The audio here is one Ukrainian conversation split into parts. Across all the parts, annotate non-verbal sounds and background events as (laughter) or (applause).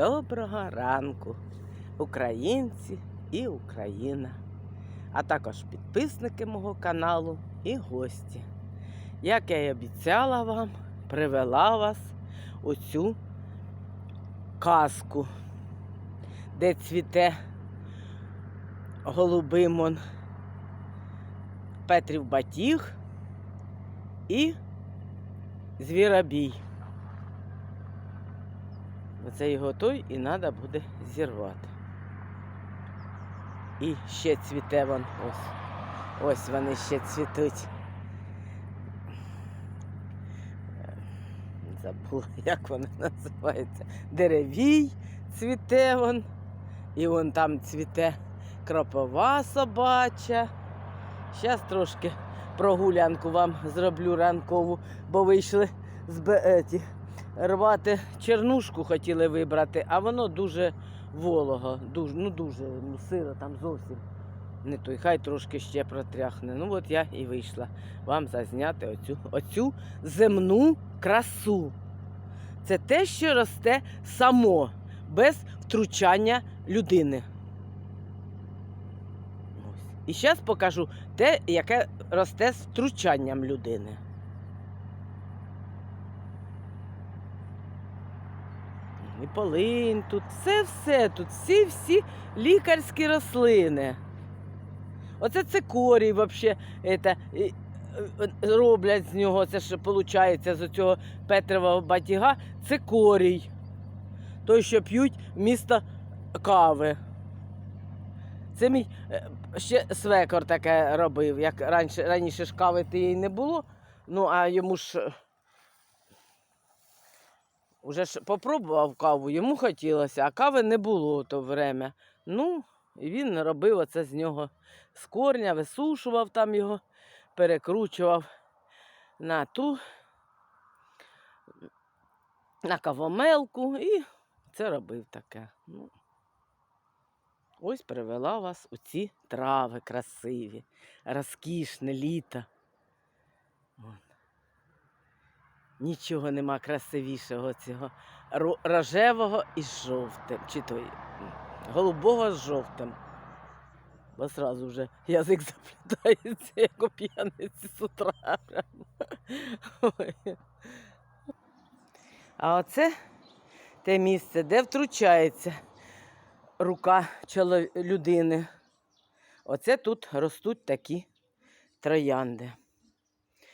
Доброго ранку, українці і Україна, а також підписники мого каналу і гості. Як я й обіцяла вам, привела вас у цю казку, де цвіте голубимон Петрів батіг і звіробій. Оце його той і треба буде зірвати. І ще цвіте вон ось. Ось вони ще цвітуть. Е, Забула, як вони називаються. Деревій цвіте вон. І вон там цвіте кропова собача. Зараз трошки прогулянку вам зроблю ранкову, бо вийшли з бе- еті, рвати чернушку хотіли вибрати, а воно дуже волого, дуже, ну дуже сиро там зовсім не той. Хай трошки ще протряхне. Ну от я і вийшла вам зазняти оцю, оцю земну красу. Це те, що росте само, без втручання людини. І зараз покажу те, яке росте з втручанням людини. І полинь тут, все-все тут, всі-всі лікарські рослини. Оце цикорій взагалі это, і, е, е, роблять з нього, це ж виходить з цього Петрового батіга, цикорій. Той, що п'ють вмісто кави. Це мій е, ще свекор таке робив, як раніше, раніше ж кави тієї не було. Ну, а йому ж уже ж попробував каву, йому хотілося, а кави не було то время. Ну, і він робив оце з нього з корня, висушував там його, перекручував на ту, на кавомелку і це робив таке. Ну, ось привела вас у ці трави красиві, розкішне літо. Вон. Нічого нема красивішого цього ро- рожевого із жовтим, чи той голубого з жовтим. Бо сразу вже язик (laughs) заплітається, як у п'яниці з утра. А оце те місце, де втручається рука людини. Оце тут ростуть такі троянди.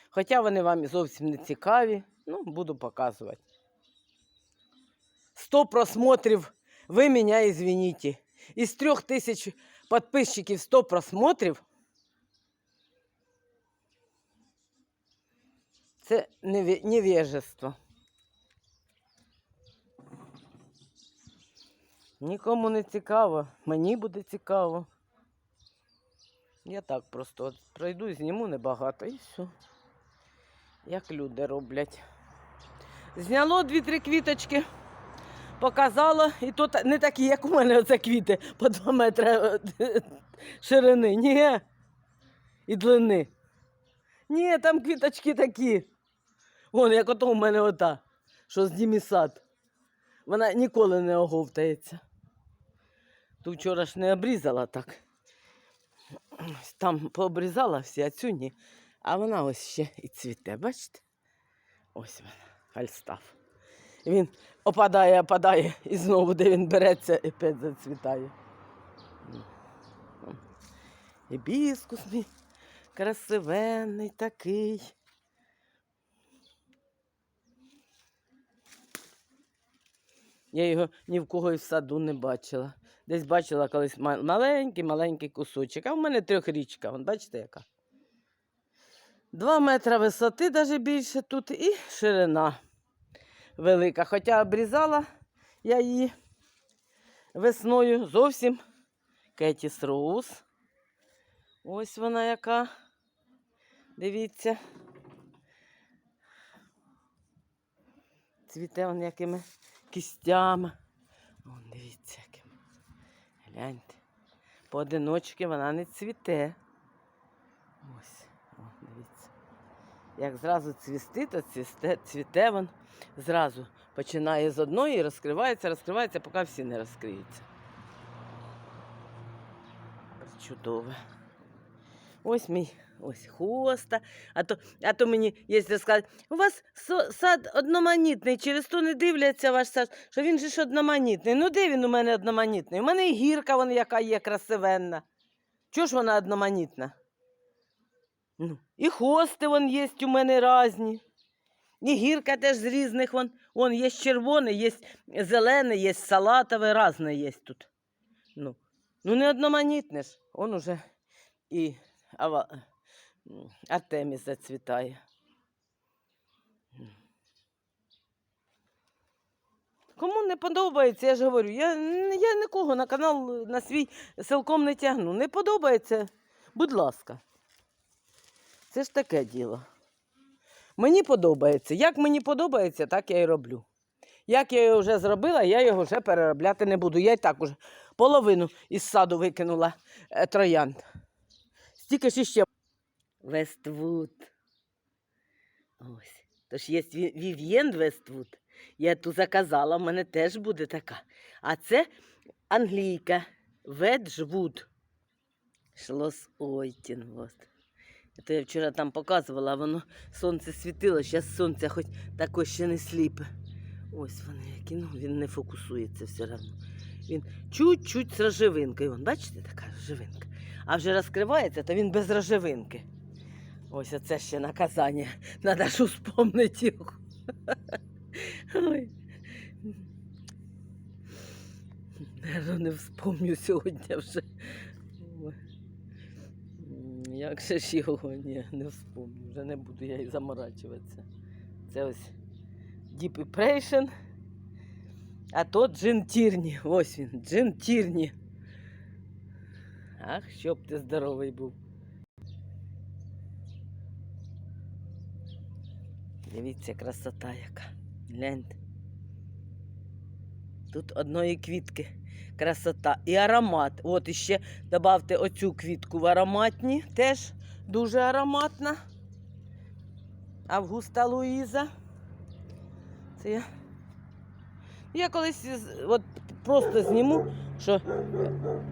Хоча вони вам зовсім не цікаві, ну, буду показувати. 100 просмотрів, ви мене извините. Із трьох тисяч підписчиків 100 просмотрів. Це невежество. Нікому не цікаво, мені буде цікаво. Я так просто пройду, зніму небагато і все. Як люди роблять. Зняло дві-три квіточки, показало, і то не такі, як у мене оце квіти по 2 метри е, ширини. Ні. І длини. Ні, там квіточки такі. Вон, як ото у мене ота, що з дімісад. Вона ніколи не оговтається. Ту вчора ж не обрізала так. Там пообрізала всі, а цю ні. А вона ось ще і цвіте, бачите? Ось вона, фальстаф. І він опадає, опадає, і знову, де він береться, і опять зацвітає. Гібіскус мій красивенний такий. Я його ні в кого і в саду не бачила. Десь бачила колись маленький-маленький кусочок. А в мене трьохрічка, вон бачите яка? Два метри висоти, навіть більше тут, і ширина велика. Хоча обрізала я її весною зовсім Кетіс Роуз. Ось вона яка. Дивіться. Цвіте вон якими кістями. Вон, дивіться, якими. Гляньте. Поодиночки вона не цвіте. Ось, о, дивіться. Як зразу цвісти, то цвісте, цвіте він зразу. Починає з одної розкривається, розкривається, поки всі не розкриються. Чудове. Ось мій ось хоста. А то, а то мені є сказати, у вас сад одноманітний, через то не дивляться ваш сад, що він же ж одноманітний. Ну де він у мене одноманітний? У мене і гірка вон, яка є красивенна. Чого ж вона одноманітна? Ну, і хости вон є у мене різні. І гірка теж з різних вон. Вон є червоне, є зелене, є салатове, різне є тут. Ну, ну не одноманітне ж. Он уже і ава... Артеміс зацвітає. Кому не подобається, я ж говорю, я, я нікого на канал на свій силком не тягну. Не подобається, будь ласка. Це ж таке діло. Мені подобається. Як мені подобається, так я і роблю. Як я його вже зробила, я його вже переробляти не буду. Я і так уже половину із саду викинула е, троянд. Стільки ж іще. Вествуд. Ось. Тож є Ві- Вів'єн Вествуд. Я ту заказала, в мене теж буде така. А це англійка. Веджвуд. Шлос Ойтін. Вот. То я вчора там показувала, воно сонце світило, зараз сонце хоч також ще не сліпе. Ось вони які, ну він не фокусується все одно. Він чуть-чуть з рожевинкою. Вон, бачите, така рожевинка. А вже розкривається, то він без рожевинки. Ось оце ще наказання. Надо ж успомнити його. (laughs) Ой. Наверно, не вспомню сьогодні вже. Як же ж його? (laughs) Ні, не вспомню. Вже не буду я і заморачуватися. Це ось Deep Impression. А то Джин Тірні. Ось він, Джин Тірні. Ах, щоб ти здоровий був. Дивіться, красота яка. Гляньте. Тут одної квітки красота. І аромат. От іще додавте оцю квітку в ароматні. Теж дуже ароматна. Августа Луїза. Це я. Я колись от просто зніму, що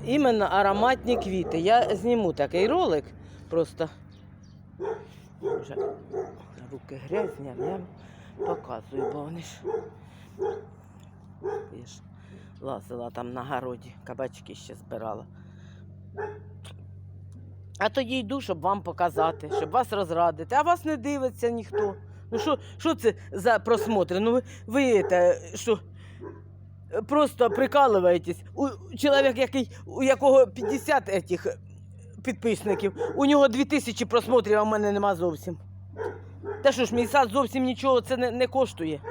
іменно ароматні квіти. Я зніму такий ролик просто. Вже руки грязні, я показую, бо вони ж. Я ж лазила там на городі, кабачки ще збирала. А тоді йду, щоб вам показати, щоб вас розрадити. А вас не дивиться ніхто. Ну що, що це за просмотри? Ну ви, ви це, що, просто прикалуєтесь. У чоловік, який, у якого 50 етих підписників, у нього 2000 просмотрів, а в мене нема зовсім. Та що ж, мій сад зовсім нічого це не, не коштує.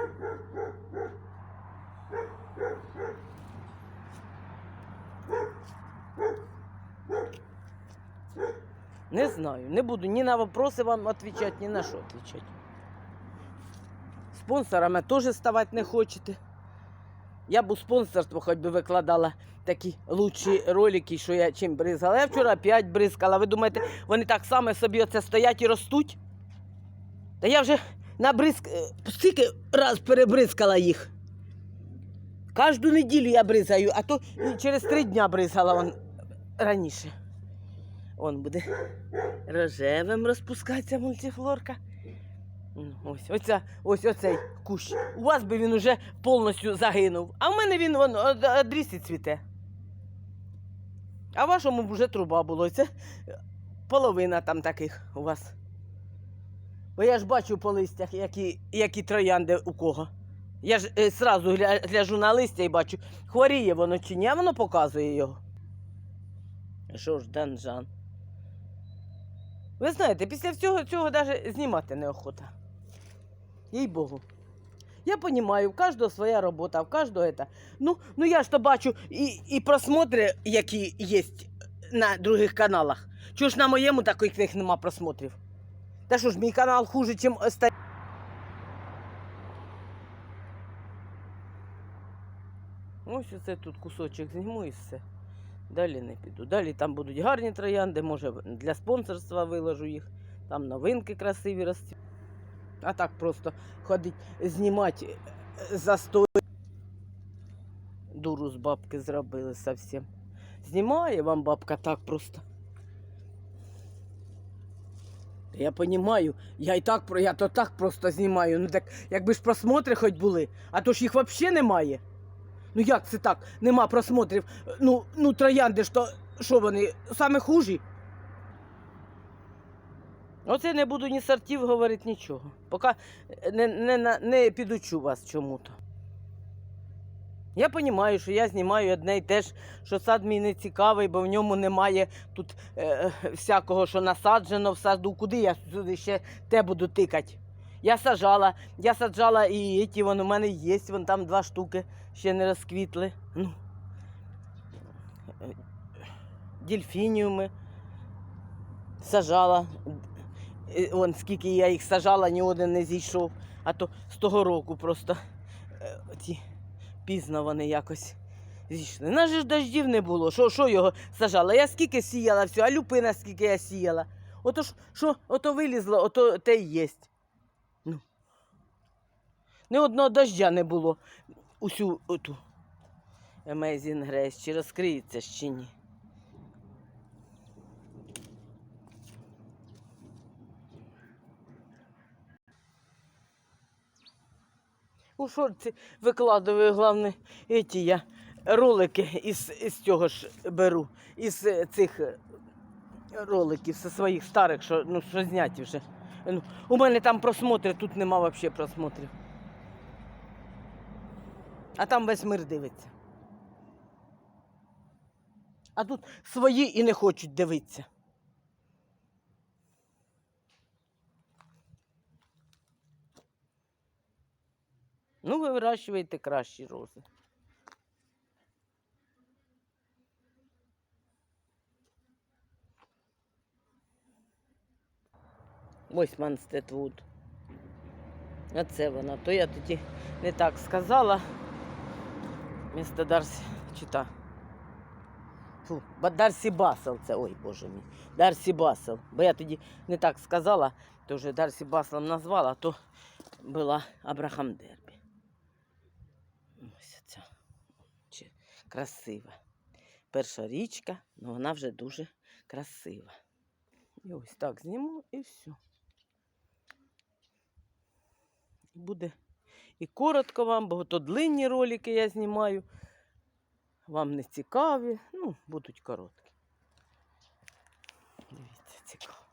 Не знаю, не буду ні на вопроси вам відповідати, ні на що відповідати. Спонсорами теж ставати не хочете. Я б у спонсорство хоч би викладала такі лучші ролики, що я чим бризгала. Я вчора п'ять бризкала. Ви думаєте, вони так само собі оце стоять і ростуть? Та я вже набризк... е, скільки раз перебризкала їх. Кожну неділю я бризаю, а то через три дня бризгала вон раніше. Он буде рожевим розпускатися мультифлорка. Ось, оця, ось оцей кущ. У вас би він уже повністю загинув. А в мене він вон, од- і цвіте. А вашому б вже труба було. Це половина там таких у вас. Бо я ж бачу по листях, які, які троянди у кого. Я ж е, гляжу на листя і бачу, хворіє воно чи ні, а воно показує його. Що ж, данжан. Ви знаєте, після всього цього навіть знімати неохота. Їй Богу. Я розумію, в кожного своя робота, в кожного это. Ну, ну я ж то бачу і, і просмотри, які є на других каналах. Чого ж на моєму таких нема просмотрів? Та що ж, мій канал хуже, ніж останні. Ось оце тут кусочок зніму і все. Далі не піду. Далі там будуть гарні троянди, може для спонсорства виложу їх. Там новинки красиві ростуть. А так просто ходить, знімати за сто. Дуру з бабки зробили совсем. Знімає вам бабка так просто. Я розумію, я і так я то так просто знімаю. Ну так якби ж просмотри хоч були, а то ж їх взагалі немає. Ну як це так? Нема просмотрів. Ну, ну троянди ж то що вони саме хужі? Оце не буду ні сортів говорити, нічого. Поки не, не, не підучу вас чому-то. Я розумію, що я знімаю одне і те ж, що сад мій не цікавий, бо в ньому немає тут е, всякого, що насаджено в саду. Куди я сюди ще те буду тикати? Я сажала, я саджала і ті, вон у мене є, вон там два штуки ще не розквітли. Ну, е, дельфініуми сажала. Е, Вон скільки я їх сажала, ні один не зійшов. А то з того року просто е, ті, пізно вони якось зійшли. На ж дождів не було. Що, що його сажала? Я скільки сіяла все, а люпина скільки я сіяла. Ото ж, що ото вилізло, ото те й єсть. Ні одного дождя не було. Усю оту. Amazing Grace. Чи розкриється чи ні? У шорці викладаю, головне, эти я ролики із, із цього ж беру, із цих роликів зі своїх старих, що, ну, що зняті вже. Ну, у мене там просмотри, тут нема взагалі просмотрів. А там весь мир дивиться. А тут свої і не хочуть дивитися. Ну, ви вирощуєте кращі рози. Ось Манстетвуд. Оце вона. То я тоді не так сказала. Місто Дарсі чита. Фу, Дарсі Басел це. Ой, боже мій. Дарсі Басел. Бо я тоді не так сказала, то вже Дарсі Баселом назвала, а то була Абрахам Дербі. Ось ця. Красива. Перша річка, але вона вже дуже красива. І ось так зніму і все. Буде і коротко вам, бо то длинні ролики я знімаю. Вам не цікаві, ну, будуть короткі. Дивіться, цікаво.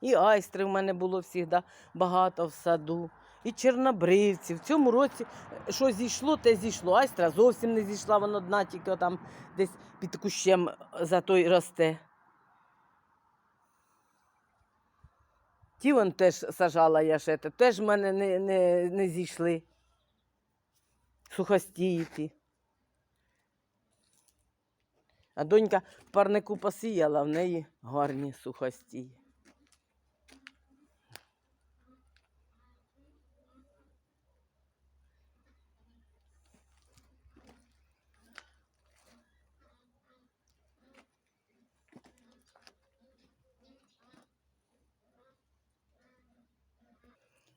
І айстри в мене було завжди багато в саду, і чорнобривці. В цьому році е, що зійшло, те зійшло. Айстра зовсім не зійшла, вона одна тільки там десь під кущем за той росте. Ті вон теж сажала я ще, теж в мене не, не, не зійшли. Сухостії ті. А донька парнику посіяла, в неї гарні сухостії.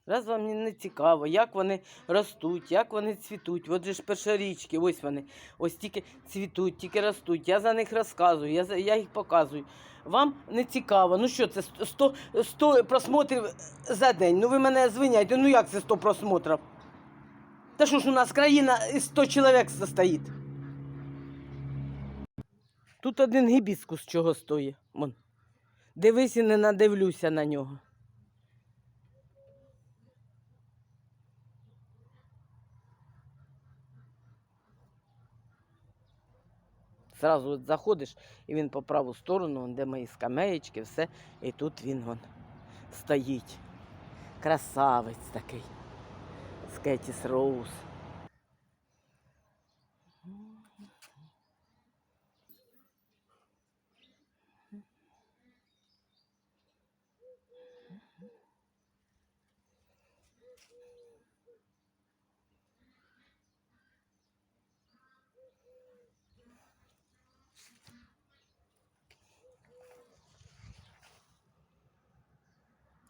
Раз вам не цікаво, як вони ростуть, як вони цвітуть. От же ж першорічки, ось вони. Ось тільки цвітуть, тільки ростуть. Я за них розказую, я, я їх показую. Вам не цікаво. Ну що це 100, 100 просмотрів за день. Ну ви мене звиняйте, ну як це 100 просмотрів? Та що ж у нас країна із 100 чоловік состоїть? Тут один гібіскус чого стоїть. Вон. Дивись і не надивлюся на нього. Зразу от заходиш, і він по праву сторону, де мої скамеєчки, все, і тут він вон стоїть. Красавець такий. Скетіс Роуз.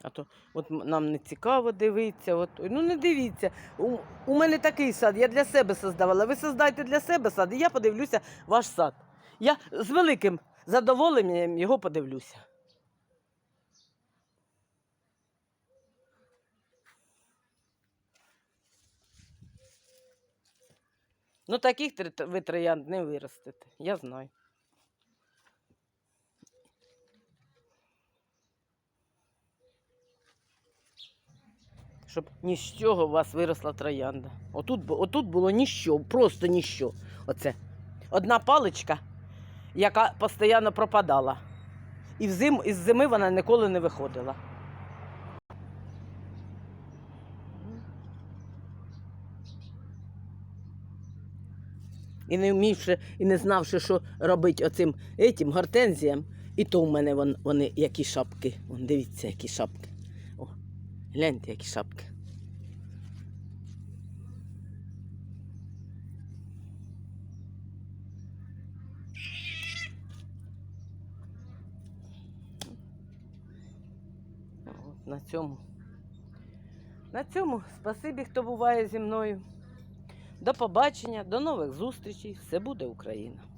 А то от нам не цікаво дивитися. От, ну не дивіться. У, у мене такий сад, я для себе создавала. Ви создайте для себе сад, і я подивлюся ваш сад. Я з великим задоволенням його подивлюся. Ну, таких ви троянд не виростете, я знаю. Щоб ні з чого у вас виросла троянда. Отут, отут було ніщо, просто ніщо. Оце. Одна паличка, яка постійно пропадала. І взим, із зими вона ніколи не виходила. І не вмівши, і не знавши, що робити оцим гортензіям, і то в мене вон, вони які шапки. Вон, дивіться, які шапки. Гляньте, які шапки. От на цьому. На цьому спасибі, хто буває зі мною. До побачення, до нових зустрічей. Все буде Україна!